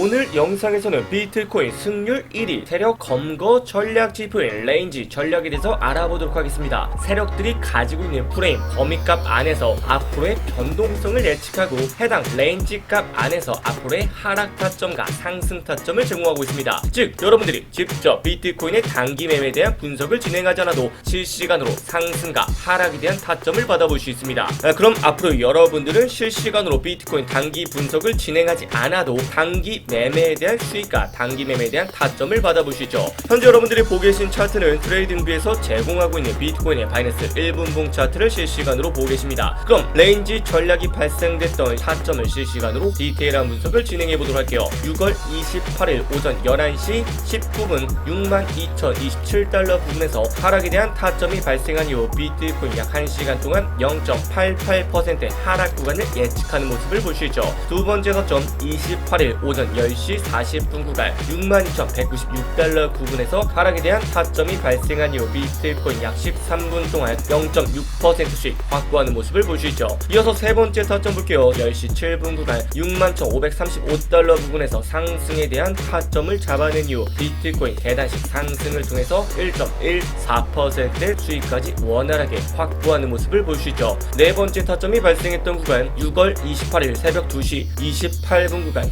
오늘 영상에서는 비트코인 승률 1위 세력 검거 전략 지표인 레인지 전략에 대해서 알아보도록 하겠습니다. 세력들이 가지고 있는 프레임 범위값 안에서 앞으로의 변동성을 예측하고 해당 레인지 값 안에서 앞으로의 하락 타점과 상승 타점을 제공하고 있습니다. 즉 여러분들이 직접 비트코인의 단기 매매에 대한 분석을 진행하지 않아도 실시간으로 상승과 하락에 대한 타점을 받아볼 수 있습니다. 아, 그럼 앞으로 여러분들은 실시간으로 비트코인 단기 분석을 진행하지 않아도 단기 매매에 대한 수익과 단기 매매에 대한 타점을 있죠. 현재 여러분들이 보고 계신 차트는 트레이딩비에서 제공하고 있는 비트코인의 바이낸스 1분봉 차트를 실시간으로 보고 계십니다. 그럼 레인지 전략이 발생됐던 타점을 실시간으로 디테일한 분석을 진행해 보도록 할게요. 6월 28일 오전 11시 19분 62,027달러 부분에서 하락에 대한 타점이 발생한 이후 비트코인 약 1시간 동안 0.88% 하락 구간을 예측하는 모습을 볼 수 있죠. 두 번째 서점 28일 오전 10시 40분 구간 62,196달러 부분에서 하락에 대한 타점이 발생한 이후 비트코인 약 13분 동안 0.6%씩 확보하는 모습을 볼 수 있죠. 이어서 세 번째 타점 볼게요. 10시 7분 구간 61,535달러 부분에서 상승에 대한 타점을 잡아낸 이후 비트코인 계단식 상승을 통해서 1.14%의 수익까지 원활하게 확보하는 모습을 볼 수 있죠. 네 번째 타점이 발생했던 구간 6월 28일 새벽 2시 28분 구간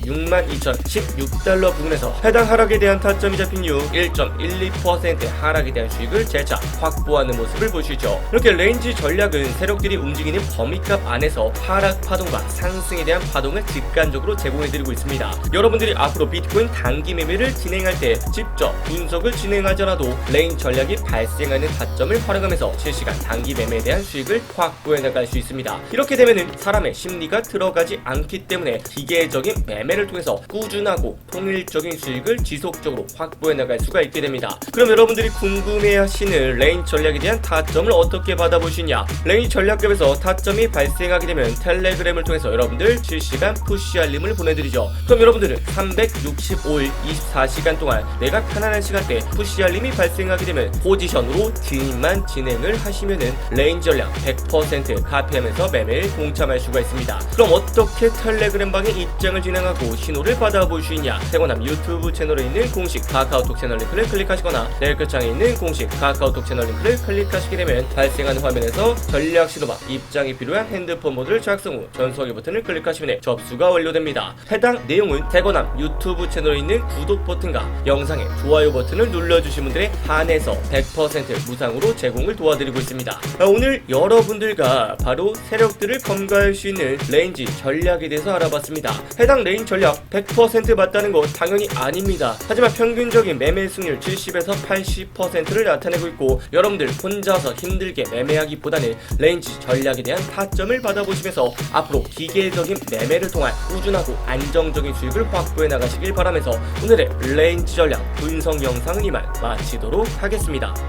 62,016달러 부분에서 해당 하락에 대한 타점이 잡힌 이후 1.12% 하락에 대한 수익을 재차 확보하는 모습을 있죠. 이렇게 레인지 전략은 세력들이 움직이는 범위값 안에서 하락 파동과 상승에 대한 파동을 직관적으로 제공해드리고 있습니다. 여러분들이 앞으로 비트코인 단기 매매를 진행할 때 직접 분석을 진행하지 않아도 레인 전략이 발생하는 타점을 활용하면서 실시간 단기 매매에 대한 수익을 확보해 나갈 수 있습니다. 이렇게 되면은 사람의 심리가 들어가지 않기 때문에 기계적인 매매를 통해서 꾸준하고 통일적인 수익을 지속적으로 확보해 나갈 수가 있게 됩니다. 그럼 여러분들이 궁금해하시는 레인 전략에 대한 타점을 어떻게 받아보시냐? 레인 전략급에서 타점이 발생하게 되면 텔레그램을 통해서 여러분들 실시간 푸시 알림을 보내드리죠. 그럼 여러분들은 365일 24시간 동안 내가 편안한 시간대 푸시 알림이 발생하게 되면 포지션으로 진입만 진행을 하시면은 레인 전략 100% 카피하면서 매매에 동참할 수가 있습니다. 그럼 어떻게 텔레그램 방에 입장을 진행하고 신호를 받 있냐? 세고남 유튜브 채널에 있는 공식 카카오톡 채널 링크를 클릭하시거나 내일 끝장에 있는 공식 카카오톡 채널 링크를 클릭하시게 되면 발생하는 화면에서 전략 신호방 입장이 필요한 핸드폰 모드를 작성 후 전송하기 버튼을 클릭하시면 접수가 완료됩니다. 해당 내용은 태고남 유튜브 채널에 있는 구독 버튼과 영상의 좋아요 버튼을 눌러주신 분들에 한해서 100% 무상으로 제공을 도와드리고 있습니다. 자, 오늘 여러분들과 바로 세력들을 검거할 수 있는 레인지 전략에 대해서 알아봤습니다. 해당 레인 전략 100% 맞다는 것 당연히 아닙니다. 하지만 평균적인 매매 승률 70에서 80%를 나타내고 있고 여러분들 혼자서 힘들게 매매하기보다는 레인지 전략에 대한 타점을 받아보시면서 앞으로 기계적인 매매를 통한 꾸준하고 안정적인 수익을 확보해 나가시길 바라면서 오늘의 레인지 전략 분석 영상은 이만 마치도록 하겠습니다.